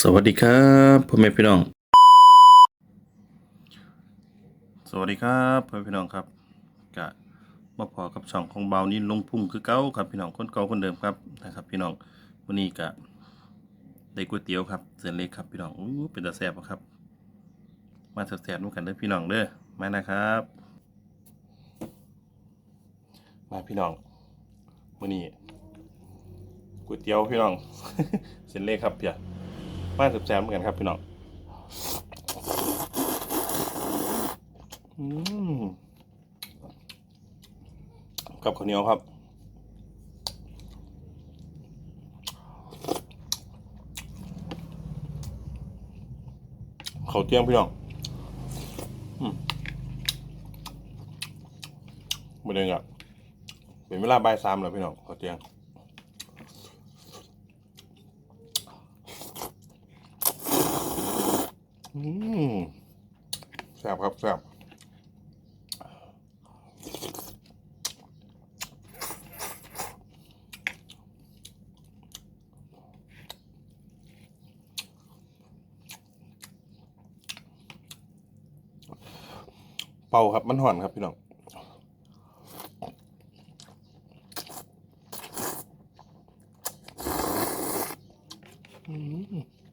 สวัสดีครับพ่อแม่พี่น้อง สวัสดีครับพ่อแม่พี่น้องครับกะมาพอกับช่องของเบานี่ลงพุ่งคือเก้าครับพี่น้องคนเก่าคนเดิมครับนะครับพี่น้องวันนี้กะได้ก๋วยเตี๋ยวครับเส้นเล็กครับพี่น้องอู้เป็นตาแซ่บอครับ มาแซ่บๆนู่กันเด้อพี่น้องเด้อมานะครับ มาพี่น้องวันนี้ก๋วยเตี๋ยวพี่น้อง เส้นเล็กครับเพีย มาแซ่บๆเหมือนกันครับพี่น้องอกับข้าวเหนียวครับเขาวเที่ยงพี่น้องอืมมาเด้งอะเป็นเวลาบ่ายสามแล้วพี่น้องเขาวเที่ยง อืม แซ่บครับแซ่บเป่าครับ มันห่อนครับ พี่น้องอืม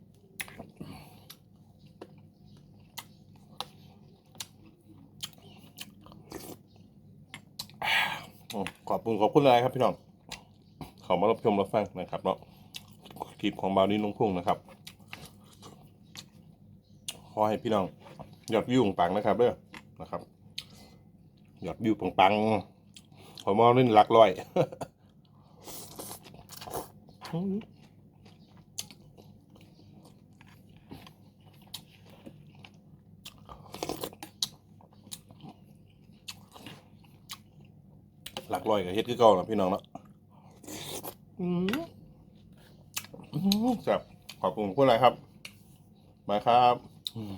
ขอบคุณขอบคุณอะไรครับพี่น้องเขามารับชมรับฟังนะครับเนาะคลิปของบาวนี้ลงพุ่งนะครับขอให้พี่น้องยอดวิวปังนะครับเด้อนะครับยอดวิวปังๆผมมองนี่หลักร้อย หลักร้อยกับเฮ็ดคือเก่านะพี่น้องเนาะอืมอืมครับขอบคุณคุณอะไรครับ มาครับอืม